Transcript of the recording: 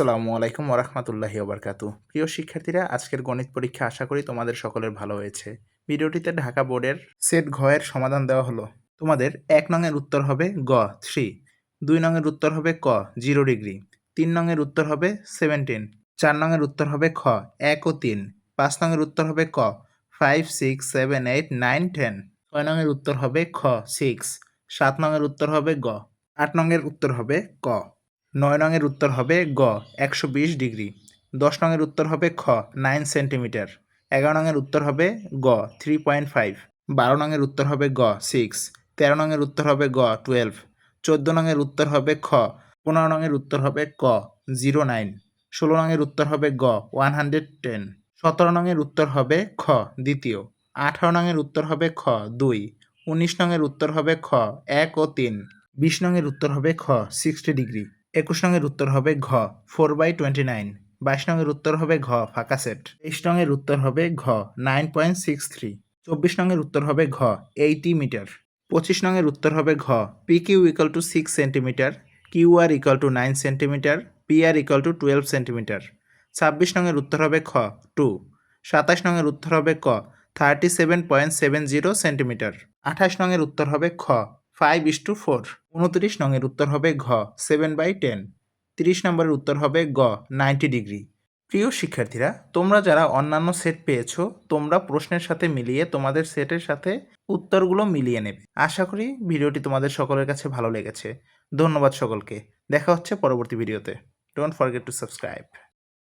আসসালামু আলাইকুম ওরহমতুল্লাহি ওবরকাতু। প্রিয় শিক্ষার্থীরা, আজকের গণিত পরীক্ষা আশা করি তোমাদের সকলের ভালো হয়েছে। ভিডিওটিতে ঢাকা বোর্ডের সেট ঘয়ের সমাধান দেওয়া হলো। তোমাদের এক নংয়ের উত্তর হবে গ, থ্রি। দুই নংয়ের উত্তর হবে ক, জিরো ডিগ্রি। তিন নংয়ের উত্তর হবে সেভেন্টিন। চার নংয়ের উত্তর হবে খ, এক ও তিন। পাঁচ নংয়ের উত্তর হবে ক, five, six, seven, eight, nine, ten. ছয় নংয়ের উত্তর হবে খ, সিক্স। সাত নংয়ের উত্তর হবে গ। আট নংয়ের উত্তর হবে ক। নয় নংয়ের উত্তর হবে গ একশো বিশ ডিগ্রি দশ নংয়ের উত্তর হবে খ নাইন সেন্টিমিটার এগারো নংয়ের উত্তর হবে গ থ্রি পয়েন্ট ফাইভ বারো নংয়ের উত্তর হবে গ সিক্স তেরো নংয়ের উত্তর হবে গ টুয়েলভ চোদ্দ নংয়ের উত্তর হবে খ পনেরো নংয়ের উত্তর হবে ক জিরো নাইন ষোলো নংয়ের উত্তর হবে গ ওয়ান হান্ড্রেড টেন সতেরো নংয়ের উত্তর হবে খ দ্বিতীয় আঠারো নংয়ের উত্তর হবে খ দুই উনিশ নংয়ের উত্তর হবে খ এক ও তিন বিশ নংয়ের উত্তর হবে খ সিক্সটি ডিগ্রি একুশ নংয়ের উত্তর হবে ঘ, ফোর বাই টোয়েন্টি নাইন। বাইশ নংয়ের উত্তর হবে ঘ, ফাঁকা সেট। তেইশ নংয়ের উত্তর হবে ঘ, নাইন পয়েন্ট সিক্স থ্রি। চব্বিশ নংয়ের উত্তর হবে ঘ, এইটি মিটার। পঁচিশ নংয়ের উত্তর হবে ঘ P Q equal to six centimetre Q R equal to nine centimetre P R equal to twelve centimetre. ছাব্বিশ নংয়ের উত্তর হবে খ, টু। সাতাশ নংয়ের উত্তর হবে ক, thirty seven point seven zero centimetre. আঠাশ নংয়ের উত্তর হবে খ ফাইভ ইস টু ফোর উনত্রিশ নংয়ের উত্তর হবে ঘ সেভেন বাই টেন তিরিশ নম্বরের উত্তর হবে গ নাইনটি ডিগ্রি প্রিয় শিক্ষার্থীরা, তোমরা যারা অন্যান্য সেট পেয়েছ, তোমরা প্রশ্নের সাথে মিলিয়ে তোমাদের সেটের সাথে উত্তরগুলো মিলিয়ে নেবে। আশা করি ভিডিওটি তোমাদের সকলের কাছে ভালো লেগেছে। ধন্যবাদ সকলকে। দেখা হচ্ছে পরবর্তী ভিডিওতে। Don't forget to subscribe